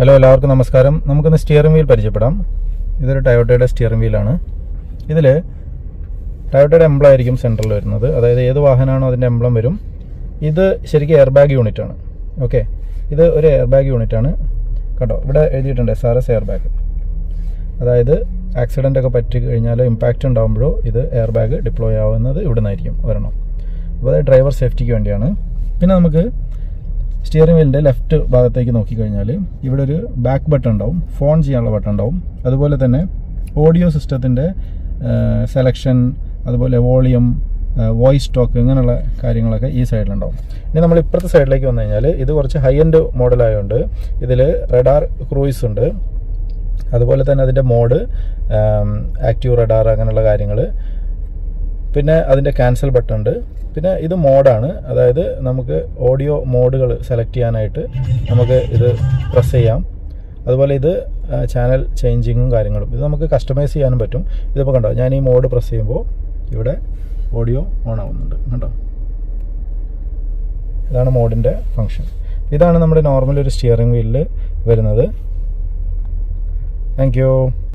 Hello എല്ലാവർക്കും നമസ്കാരം. നമുക്കിന്ന് സ്റ്റിയറിംഗ് വീൽ പരിചയപ്പെടാം. ഇതൊരു ടയോട്ടയുടെ സ്റ്റിയറിംഗ് വീലാണ് ഇതിൽ ടയോട്ടയുടെ എംബ്ലം ആയിരിക്കും സെന്ററിൽ വരുന്നത്. അതായത് ഏത് വാഹനമാണോ അതിന്റെ എംബ്ലം വരും. ഇത് ശരിക്കും എയർ ബാഗ് യൂണിറ്റ് ആണ്. ഓക്കെ ഇത് ഒരു എയർ ബാഗ് യൂണിറ്റ് ആണ്. കേട്ടോ ഇവിടെ എഴുതിയിട്ടുണ്ട് S R S air bag അതായത് ആക്സിഡന്റ് ഒക്കെ പറ്റി കഴിഞ്ഞാൽ ഇമ്പാക്റ്റ് ഉണ്ടാകുമ്പോഴോ ഇത് എയർ ബാഗ് ഡിപ്ലോയ് ആവുന്നത് ഇവിടെ നിന്നായിരിക്കും ഒരെണ്ണം അപ്പോൾ അത് ഡ്രൈവർ സേഫ്റ്റിക്ക് വേണ്ടിയാണ്. പിന്നെ നമുക്ക് സ്റ്റിയറിംഗ് വീലിന്റെ ലെഫ്റ്റ് ഭാഗത്തേക്ക് നോക്കിക്കഴിഞ്ഞാൽ ഇവിടെ ഒരു ബാക്ക് ബട്ടൺ ഉണ്ടാവും ഫോൺ ചെയ്യാനുള്ള ബട്ടൺ ഉണ്ടാവും. അതുപോലെ തന്നെ ഓഡിയോ സിസ്റ്റത്തിന്റെ സെലക്ഷൻ അതുപോലെ വോളിയം വോയിസ് ടോക്ക് ഇങ്ങനെയുള്ള കാര്യങ്ങളൊക്കെ ഈ സൈഡിലുണ്ടാവും ഇനി നമ്മൾ ഇപ്പുറത്തെ സൈഡിലേക്ക് വന്നു കഴിഞ്ഞാൽ ഇത് കുറച്ച് ഹൈ എൻഡ് മോഡലായതുകൊണ്ട് ഇതിൽ റെഡാർ ക്രൂയിസ് ഉണ്ട്. അതുപോലെ തന്നെ അതിന്റെ മോഡ് ആക്റ്റീവ് റഡാർ അങ്ങനെയുള്ള കാര്യങ്ങൾ പിന്നെ അതിന്റെ ക്യാൻസൽ ബട്ടൺ ഉണ്ട്. പിന്നെ ഇത് മോഡാണ് അതായത് നമുക്ക് ഓഡിയോ മോഡുകൾ സെലക്ട് ചെയ്യാനായിട്ട് നമുക്ക് ഇത് പ്രസ് ചെയ്യാം. അതുപോലെ ഇത് ചാനൽ ചേഞ്ചിങ്ങും കാര്യങ്ങളും ഇത് നമുക്ക് കസ്റ്റമൈസ് ചെയ്യാനും പറ്റും. ഇതിപ്പോൾ കണ്ടോ ഞാൻ ഈ മോഡ് പ്രസ് ചെയ്യുമ്പോൾ ഇവിടെ ഓഡിയോ ഓൺ ആവുന്നുണ്ട്. കണ്ടോ? ഇതാണ് മോഡിന്റെ ഫങ്ഷൻ ഇതാണ് നമ്മുടെ നോർമൽ ഒരു സ്റ്റിയറിംഗ് വീലിൽ വരുന്നത്. താങ്ക്